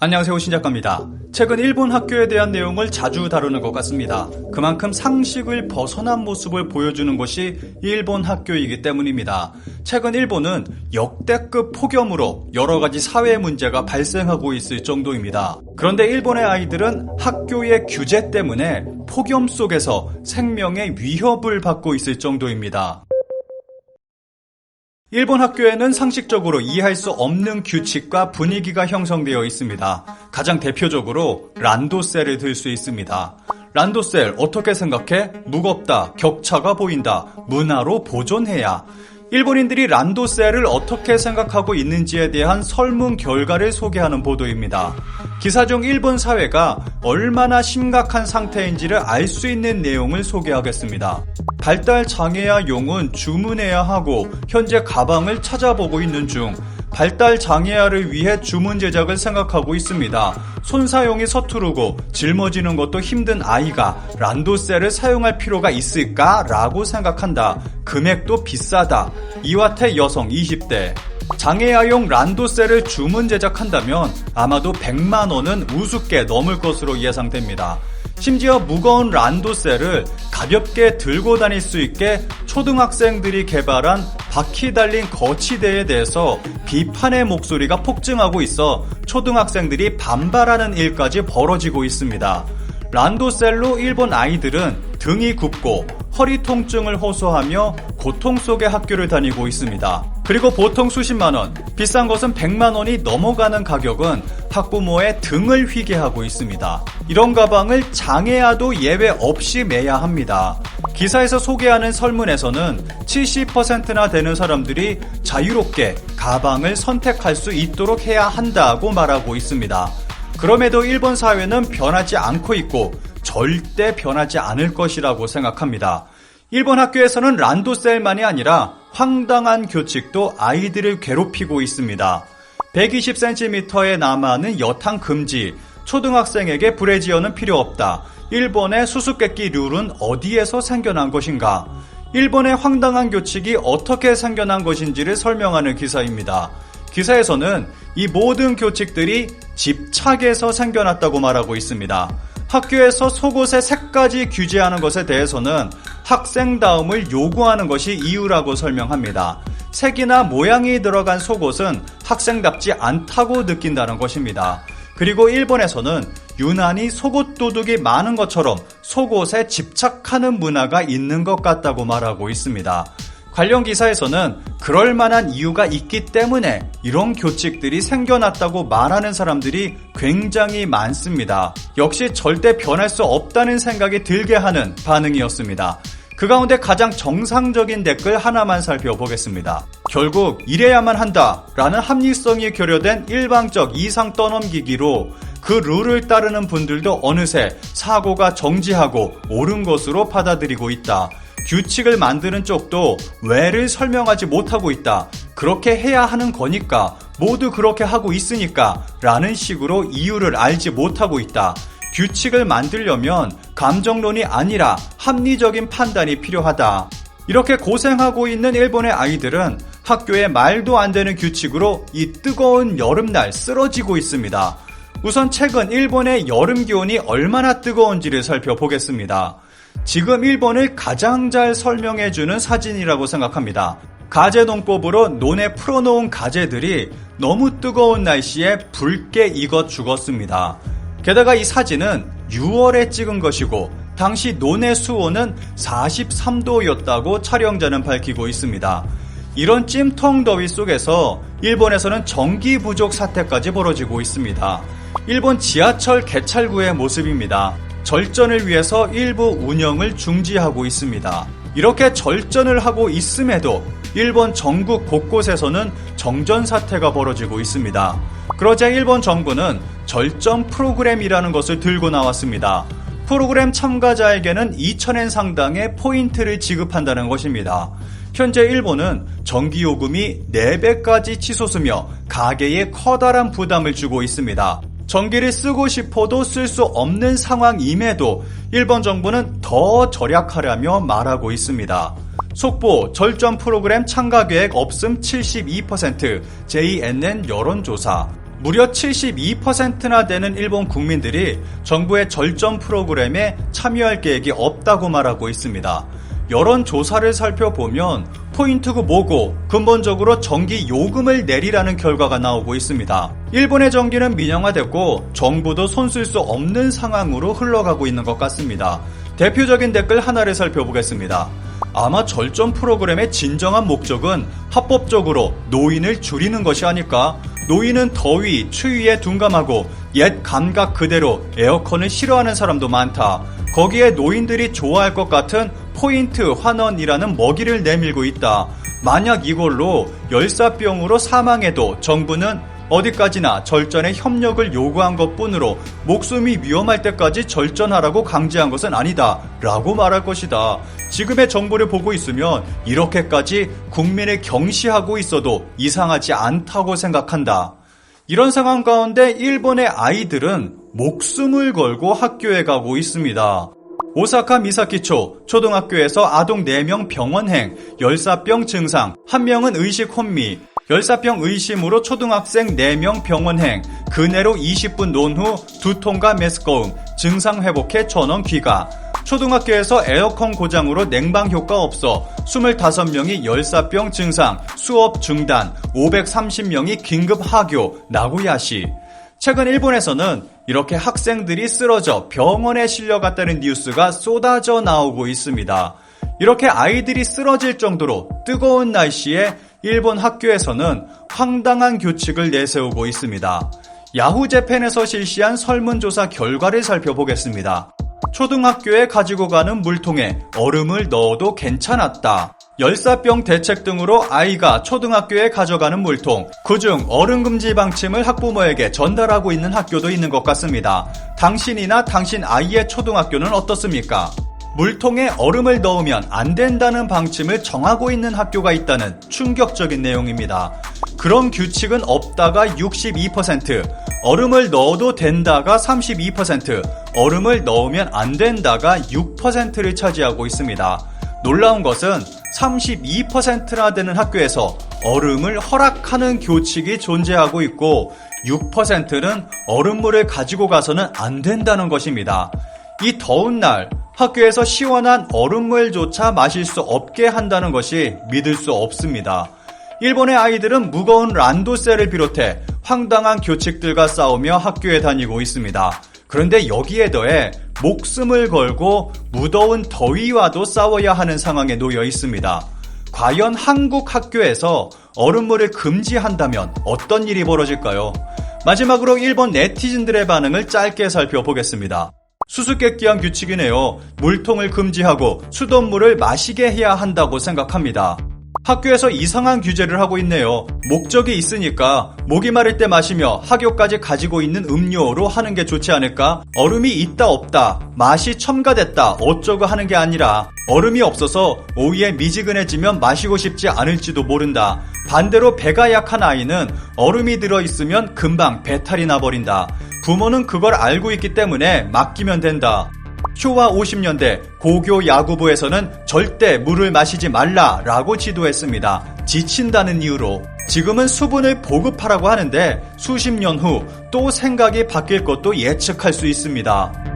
안녕하세요 신작가입니다. 최근 일본 학교에 대한 내용을 자주 다루는 것 같습니다. 그만큼 상식을 벗어난 모습을 보여주는 것이 일본 학교이기 때문입니다. 최근 일본은 역대급 폭염으로 여러 가지 사회 문제가 발생하고 있을 정도입니다. 그런데 일본의 아이들은 학교의 규제 때문에 폭염 속에서 생명의 위협을 받고 있을 정도입니다. 일본 학교에는 상식적으로 이해할 수 없는 규칙과 분위기가 형성되어 있습니다. 가장 대표적으로 란도셀을 들 수 있습니다. 란도셀 어떻게 생각해? 무겁다, 격차가 보인다, 문화로 보존해야. 일본인들이 란도셀을 어떻게 생각하고 있는지에 대한 설문 결과를 소개하는 보도입니다. 기사 중 일본 사회가 얼마나 심각한 상태인지를 알 수 있는 내용을 소개하겠습니다. 발달 장애야 용은 주문해야 하고 현재 가방을 찾아보고 있는 중 발달 장애아를 위해 주문 제작을 생각하고 있습니다. 손 사용이 서투르고 짊어지는 것도 힘든 아이가 란도셀을 사용할 필요가 있을까 라고 생각한다. 금액도 비싸다. 이와태 여성 20대. 장애아용 란도셀을 주문 제작한다면 아마도 100만 원은 우습게 넘을 것으로 예상됩니다. 심지어 무거운 란도셀을 가볍게 들고 다닐 수 있게 초등학생들이 개발한 바퀴 달린 거치대에 대해서 비판의 목소리가 폭증하고 있어 초등학생들이 반발하는 일까지 벌어지고 있습니다. 란도셀로 일본 아이들은 등이 굽고 허리 통증을 호소하며 고통 속의 학교를 다니고 있습니다. 그리고 보통 수십만 원, 비싼 것은 100만 원이 넘어가는 가격은 학부모의 등을 휘게 하고 있습니다. 이런 가방을 장애아도 예외 없이 매야 합니다. 기사에서 소개하는 설문에서는 70%나 되는 사람들이 자유롭게 가방을 선택할 수 있도록 해야 한다고 말하고 있습니다. 그럼에도 일본 사회는 변하지 않고 있고 절대 변하지 않을 것이라고 생각합니다. 일본 학교에서는 란도셀만이 아니라 황당한 교칙도 아이들을 괴롭히고 있습니다. 120cm의 남아는 여탕 금지, 초등학생에게 브래지어는 필요 없다. 일본의 수수께끼 룰은 어디에서 생겨난 것인가? 일본의 황당한 교칙이 어떻게 생겨난 것인지를 설명하는 기사입니다. 기사에서는 이 모든 교칙들이 집착에서 생겨났다고 말하고 있습니다. 학교에서 속옷의 색까지 규제하는 것에 대해서는 학생다움을 요구하는 것이 이유라고 설명합니다. 색이나 모양이 들어간 속옷은 학생답지 않다고 느낀다는 것입니다. 그리고 일본에서는 유난히 속옷 도둑이 많은 것처럼 속옷에 집착하는 문화가 있는 것 같다고 말하고 있습니다. 관련 기사에서는 그럴 만한 이유가 있기 때문에 이런 교칙들이 생겨났다고 말하는 사람들이 굉장히 많습니다. 역시 절대 변할 수 없다는 생각이 들게 하는 반응이었습니다. 그 가운데 가장 정상적인 댓글 하나만 살펴보겠습니다. 결국 이래야만 한다 라는 합리성이 결여된 일방적 이상 떠넘기기로 그 룰을 따르는 분들도 어느새 사고가 정지하고 옳은 것으로 받아들이고 있다. 규칙을 만드는 쪽도 왜를 설명하지 못하고 있다. 그렇게 해야 하는 거니까 모두 그렇게 하고 있으니까 라는 식으로 이유를 알지 못하고 있다. 규칙을 만들려면 감정론이 아니라 합리적인 판단이 필요하다. 이렇게 고생하고 있는 일본의 아이들은 학교에 말도 안 되는 규칙으로 이 뜨거운 여름날 쓰러지고 있습니다. 우선 최근 일본의 여름 기온이 얼마나 뜨거운지를 살펴보겠습니다. 지금 일본을 가장 잘 설명해주는 사진이라고 생각합니다. 가재 농법으로 논에 풀어놓은 가재들이 너무 뜨거운 날씨에 붉게 익어 죽었습니다. 게다가 이 사진은 6월에 찍은 것이고 당시 논의 수온은 43도였다고 촬영자는 밝히고 있습니다. 이런 찜통 더위 속에서 일본에서는 전기 부족 사태까지 벌어지고 있습니다. 일본 지하철 개찰구의 모습입니다. 절전을 위해서 일부 운영을 중지하고 있습니다. 이렇게 절전을 하고 있음에도 일본 전국 곳곳에서는 정전 사태가 벌어지고 있습니다. 그러자 일본 정부는 절전 프로그램이라는 것을 들고 나왔습니다. 프로그램 참가자에게는 2천엔 상당의 포인트를 지급한다는 것입니다. 현재 일본은 전기요금이 4배까지 치솟으며 가계에 커다란 부담을 주고 있습니다. 전기를 쓰고 싶어도 쓸 수 없는 상황임에도 일본 정부는 더 절약하려며 말하고 있습니다. 속보 절전 프로그램 참가 계획 없음 72% JNN 여론조사 무려 72%나 되는 일본 국민들이 정부의 절전 프로그램에 참여할 계획이 없다고 말하고 있습니다. 여론조사를 살펴보면 포인트가 뭐고 근본적으로 전기 요금을 내리라는 결과가 나오고 있습니다. 일본의 전기는 민영화됐고 정부도 손 쓸 수 없는 상황으로 흘러가고 있는 것 같습니다. 대표적인 댓글 하나를 살펴보겠습니다. 아마 절전 프로그램의 진정한 목적은 합법적으로 노인을 줄이는 것이 아닐까? 노인은 더위, 추위에 둔감하고 옛 감각 그대로 에어컨을 싫어하는 사람도 많다. 거기에 노인들이 좋아할 것 같은 포인트 환원이라는 먹이를 내밀고 있다. 만약 이걸로 열사병으로 사망해도 정부는 어디까지나 절전에 협력을 요구한 것 뿐으로 목숨이 위험할 때까지 절전하라고 강제한 것은 아니다. 라고 말할 것이다. 지금의 정부를 보고 있으면 이렇게까지 국민을 경시하고 있어도 이상하지 않다고 생각한다. 이런 상황 가운데 일본의 아이들은 목숨을 걸고 학교에 가고 있습니다. 오사카 미사키초 초등학교에서 아동 4명 병원행, 열사병 증상, 1명은 의식 혼미, 열사병 의심으로 초등학생 4명 병원행, 그내로 20분 논 후 두통과 메스꺼움, 증상 회복해 전원 귀가. 초등학교에서 에어컨 고장으로 냉방 효과 없어 25명이 열사병 증상, 수업 중단, 530명이 긴급 하교, 나고야시. 최근 일본에서는 이렇게 학생들이 쓰러져 병원에 실려갔다는 뉴스가 쏟아져 나오고 있습니다. 이렇게 아이들이 쓰러질 정도로 뜨거운 날씨에 일본 학교에서는 황당한 규칙을 내세우고 있습니다. 야후 재팬에서 실시한 설문조사 결과를 살펴보겠습니다. 초등학교에 가지고 가는 물통에 얼음을 넣어도 괜찮았다. 열사병 대책 등으로 아이가 초등학교에 가져가는 물통, 그중 얼음 금지 방침을 학부모에게 전달하고 있는 학교도 있는 것 같습니다. 당신이나 당신 아이의 초등학교는 어떻습니까? 물통에 얼음을 넣으면 안 된다는 방침을 정하고 있는 학교가 있다는 충격적인 내용입니다. 그런 규칙은 없다가 62%, 얼음을 넣어도 된다가 32%, 얼음을 넣으면 안 된다가 6%를 차지하고 있습니다. 놀라운 것은 32%나 되는 학교에서 얼음을 허락하는 교칙이 존재하고 있고 6%는 얼음물을 가지고 가서는 안 된다는 것입니다. 이 더운 날 학교에서 시원한 얼음물조차 마실 수 없게 한다는 것이 믿을 수 없습니다. 일본의 아이들은 무거운 란도셀을 비롯해 황당한 교칙들과 싸우며 학교에 다니고 있습니다. 그런데 여기에 더해 목숨을 걸고 무더운 더위와도 싸워야 하는 상황에 놓여 있습니다. 과연 한국 학교에서 얼음물을 금지한다면 어떤 일이 벌어질까요? 마지막으로 일본 네티즌들의 반응을 짧게 살펴보겠습니다. 수수께끼한 규칙이네요. 물통을 금지하고 수돗물을 마시게 해야 한다고 생각합니다. 학교에서 이상한 규제를 하고 있네요. 목적이 있으니까 목이 마를 때 마시며 학교까지 가지고 있는 음료로 하는 게 좋지 않을까? 얼음이 있다 없다, 맛이 첨가됐다 어쩌고 하는 게 아니라 얼음이 없어서 오이에 미지근해지면 마시고 싶지 않을지도 모른다. 반대로 배가 약한 아이는 얼음이 들어있으면 금방 배탈이 나버린다. 부모는 그걸 알고 있기 때문에 맡기면 된다. 쇼와 50년대 고교 야구부에서는 절대 물을 마시지 말라라고 지도했습니다. 지친다는 이유로 지금은 수분을 보급하라고 하는데 수십 년 후 또 생각이 바뀔 것도 예측할 수 있습니다.